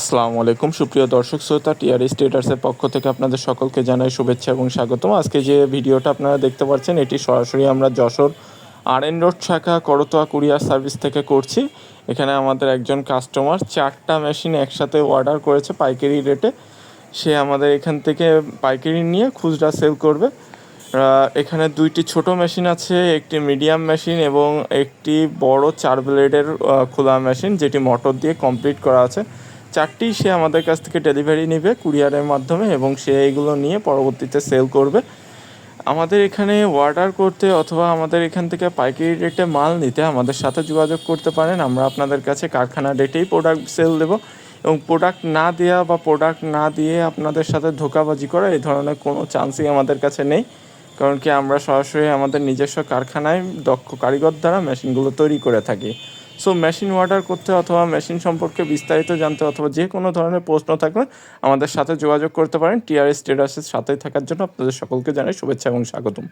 আসসালামু আলাইকুম। সুপ্রিয় দর্শক, শ্রোতা, টিআরএ স্টেটাসের পক্ষ থেকে আপনাদের সকলকে জানাই শুভেচ্ছা এবং স্বাগতম। আজকে যে ভিডিওটা আপনারা দেখতে পাচ্ছেন, এটি সরাসরি আমরা যশোর আর এন রোড শাখা করতোয়া কুরিয়ার সার্ভিস থেকে করছি। এখানে আমাদের একজন কাস্টমার চারটা মেশিন একসাথে অর্ডার করেছে পাইকারি রেটে। সে আমাদের এখান থেকে পাইকারি নিয়ে খুচরা সেল করবে। এখানে দুইটি ছোট মেশিন আছে, একটি মিডিয়াম মেশিন এবং একটি বড় চার ব্লেডের খোলা মেশিন, যেটি মোটর দিয়ে কমপ্লিট করা আছে। চারটি সে আমাদের কাছ থেকে ডেলিভারি নেবে কুরিয়ারের মাধ্যমে এবং সে এগুলো নিয়ে পরবর্তীতে সেল করবে। আমাদের এখানে অর্ডার করতে অথবা আমাদের এখান থেকে পাইকারি রেটে মাল নিতে আমাদের সাথে যোগাযোগ করতে পারেন। আমরা আপনাদের কাছে কারখানা রেটেই প্রোডাক্ট সেল দেবো এবং প্রোডাক্ট না দেওয়া বা প্রোডাক্ট না দিয়ে আপনাদের সাথে ধোকাবাজি করা এই ধরনের কোনো চান্সই আমাদের কাছে নেই। কারণ কি আমরা সরাসরি আমাদের নিজস্ব কারখানায় দক্ষ কারিগর দ্বারা মেশিনগুলো তৈরি করে থাকি। সো মেশিন অর্ডার করতে অথবা মেশিন সম্পর্কে বিস্তারিত জানতে অথবা যে কোনো ধরনের প্রশ্ন থাকলে আমাদের সাথে যোগাযোগ করতে পারেন। টিআরএস স্টেটাসের সাথে থাকার জন্য আপনাদের সকলকে জানাই শুভেচ্ছা এবং স্বাগতম।